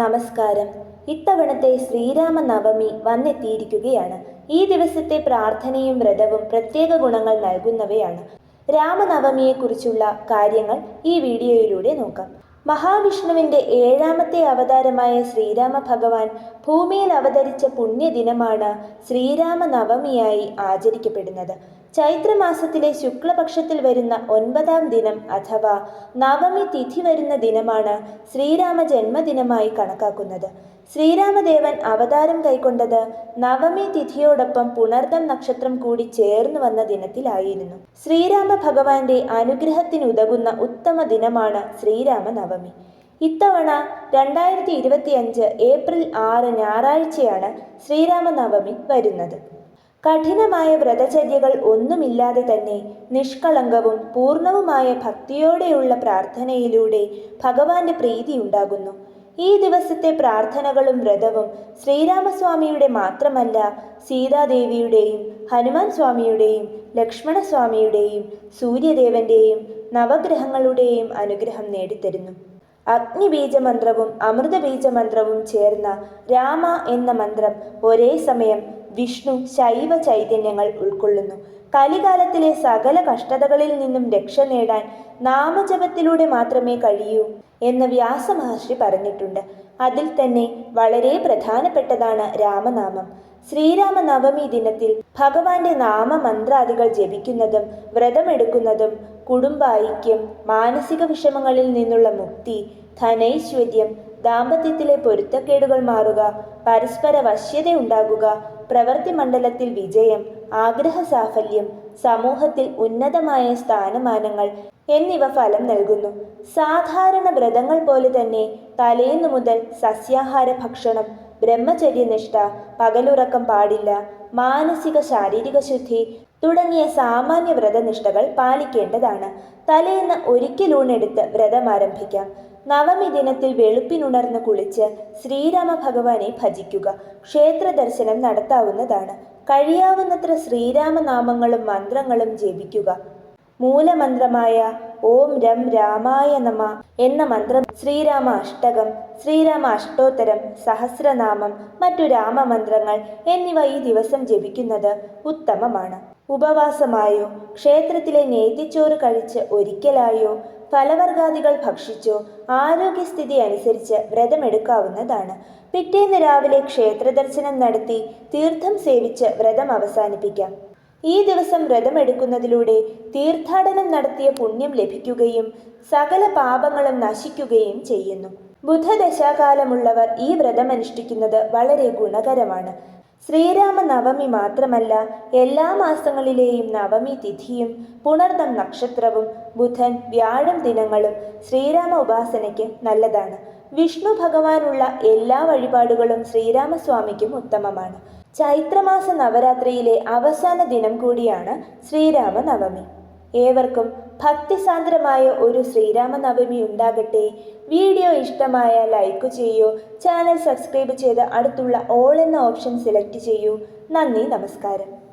നമസ്കാരം. ഇത്തവണത്തെ ശ്രീരാമ നവമി വന്നെത്തിയിരിക്കുകയാണ്. ഈ ദിവസത്തെ പ്രാർത്ഥനയും വ്രതവും പ്രത്യേക ഗുണങ്ങൾ നൽകുന്നവയാണ്. രാമനവമിയെക്കുറിച്ചുള്ള കാര്യങ്ങൾ ഈ വീഡിയോയിലൂടെ നോക്കാം. മഹാവിഷ്ണുവിന്റെ ഏഴാമത്തെ അവതാരമായ ശ്രീരാമ ഭഗവാൻ ഭൂമിയിൽ അവതരിച്ച പുണ്യദിനമാണ് ശ്രീരാമനവമിയായി ആചരിക്കപ്പെടുന്നത്. ചൈത്രമാസത്തിലെ ശുക്ലപക്ഷത്തിൽ വരുന്ന ഒൻപതാം ദിനം അഥവാ നവമി തിഥി വരുന്ന ദിനമാണ് ശ്രീരാമ ജന്മദിനമായി കണക്കാക്കുന്നത്. ശ്രീരാമദേവൻ അവതാരം കൈക്കൊണ്ടത് നവമി തിഥിയോടൊപ്പം പുണർദം നക്ഷത്രം കൂടി ചേർന്നു വന്ന ദിനത്തിലായിരുന്നു. ശ്രീരാമ ഭഗവാന്റെ അനുഗ്രഹത്തിനുതകുന്ന ഉത്തമ ദിനമാണ് ശ്രീരാമ നവമി ഇത്തവണ രണ്ടായിരത്തി ഇരുപത്തിയഞ്ച് ഏപ്രിൽ ആറ് ഞായറാഴ്ചയാണ് ശ്രീരാമ നവമി വരുന്നത്. കഠിനമായ വ്രതചര്യകൾ ഒന്നുമില്ലാതെ തന്നെ നിഷ്കളങ്കവും പൂർണവുമായ ഭക്തിയോടെയുള്ള പ്രാർത്ഥനയിലൂടെ ഭഗവാന്റെ പ്രീതി ഉണ്ടാകുന്നു. ഈ ദിവസത്തെ പ്രാർത്ഥനകളും വ്രതവും ശ്രീരാമസ്വാമിയുടെ മാത്രമല്ല സീതാദേവിയുടെയും ഹനുമാൻ സ്വാമിയുടെയും ലക്ഷ്മണസ്വാമിയുടെയും സൂര്യദേവന്റെയും നവഗ്രഹങ്ങളുടെയും അനുഗ്രഹം നേടിത്തരുന്നു. അഗ്നിബീജമന്ത്രവും അമൃതബീജമന്ത്രവും ചേർന്ന രാമ എന്ന മന്ത്രം ഒരേ സമയം വിഷ്ണു ശൈവ ചൈതന്യങ്ങൾ ഉൾക്കൊള്ളുന്നു. കലികാലത്തിലെ സകല കഷ്ടതകളിൽ നിന്നും രക്ഷ നേടാൻ നാമജപത്തിലൂടെ മാത്രമേ കഴിയൂ എന്ന് വ്യാസമഹർഷി പറഞ്ഞിട്ടുണ്ട്. അതിൽ തന്നെ വളരെ പ്രധാനപ്പെട്ടതാണ് രാമനാമം. ശ്രീരാമ നവമി ദിനത്തിൽ ഭഗവാന്റെ നാമമന്ത്രാദികൾ ജപിക്കുന്നതും വ്രതമെടുക്കുന്നതും കുടുംബൈക്യം മാനസിക വിഷമങ്ങളിൽ നിന്നുള്ള മുക്തി ധനൈശ്വര്യം ദാമ്പത്യത്തിലെ പൊരുത്തക്കേടുകൾ മാറുക പരസ്പര വശ്യത ഉണ്ടാകുക പ്രവൃത്തി മണ്ഡലത്തിൽ വിജയം ആഗ്രഹ സാഫല്യം സമൂഹത്തിൽ ഉന്നതമായ സ്ഥാനമാനങ്ങൾ എന്നിവ ഫലം നൽകുന്നു. സാധാരണ വ്രതങ്ങൾ പോലെ തന്നെ തലേന്നു മുതൽ സസ്യാഹാര ഭക്ഷണം ബ്രഹ്മചര്യനിഷ്ഠ പകലുറക്കം പാടില്ല മാനസിക ശാരീരിക ശുദ്ധി തുടങ്ങിയ സാമാന്യ വ്രതനിഷ്ഠകൾ പാലിക്കേണ്ടതാണ്. തലേന്ന് ഒരിക്കലൂണെടുത്ത് വ്രതം ആരംഭിക്കാം. നവമി ദിനത്തിൽ വെളുപ്പിനുണർന്ന് കുളിച്ച് ശ്രീരാമ ഭഗവാനെ ഭജിക്കുക. ക്ഷേത്ര ദർശനം നടത്താവുന്നതാണ്. കഴിയാവുന്നത്ര ശ്രീരാമനാമങ്ങളും മന്ത്രങ്ങളും ജപിക്കുക. മൂലമന്ത്രമായ ഓം രം രാമായ നമ എന്ന മന്ത്രം ശ്രീരാമ അഷ്ടകം ശ്രീരാമ അഷ്ടോത്തരം സഹസ്രനാമം മറ്റു രാമമന്ത്രങ്ങൾ എന്നിവ ഈ ദിവസം ജപിക്കുന്നത് ഉത്തമമാണ്. ഉപവാസമായോ ക്ഷേത്രത്തിലെ നേതിച്ചോറ് കഴിച്ച് ഒരിക്കലായോ ഫലവർഗാദികൾ ഭക്ഷിച്ചോ ആരോഗ്യസ്ഥിതി അനുസരിച്ച് വ്രതമെടുക്കാവുന്നതാണ്. പിറ്റേന്ന് രാവിലെ ക്ഷേത്രദർശനം നടത്തി തീർത്ഥം സേവിച്ച് വ്രതം അവസാനിപ്പിക്കാം. ഈ ദിവസം വ്രതമെടുക്കുന്നതിലൂടെ തീർത്ഥാടനം നടത്തിയ പുണ്യം ലഭിക്കുകയും സകല പാപങ്ങളും നശിക്കുകയും ചെയ്യുന്നു. ബുധദശാകാലമുള്ളവർ ഈ വ്രതമനുഷ്ഠിക്കുന്നത് വളരെ ഗുണകരമാണ്. ശ്രീരാമ നവമി മാത്രമല്ല എല്ലാ മാസങ്ങളിലെയും നവമി തിഥിയും പുണർദം നക്ഷത്രവും ബുധൻ വ്യാഴം ദിനങ്ങളും ശ്രീരാമ ഉപാസനയ്ക്ക് നല്ലതാണ്. വിഷ്ണു ഭഗവാനുള്ള എല്ലാ വഴിപാടുകളും ശ്രീരാമസ്വാമിക്കും ഉത്തമമാണ്. ചൈത്രമാസ നവരാത്രിയിലെ അവസാന ദിനം കൂടിയാണ് ശ്രീരാമനവമി. ഏവർക്കും ഭക്തിസാന്ദ്രമായ ഒരു ശ്രീരാമനവമി ഉണ്ടാകട്ടെ. വീഡിയോ ഇഷ്ടമായ ലൈക്ക് ചെയ്യൂ. ചാനൽ സബ്സ്ക്രൈബ് ചെയ്ത് അടുത്തുള്ള ഓൾ എന്ന ഓപ്ഷൻ സെലക്ട് ചെയ്യൂ. നന്ദി നമസ്കാരം.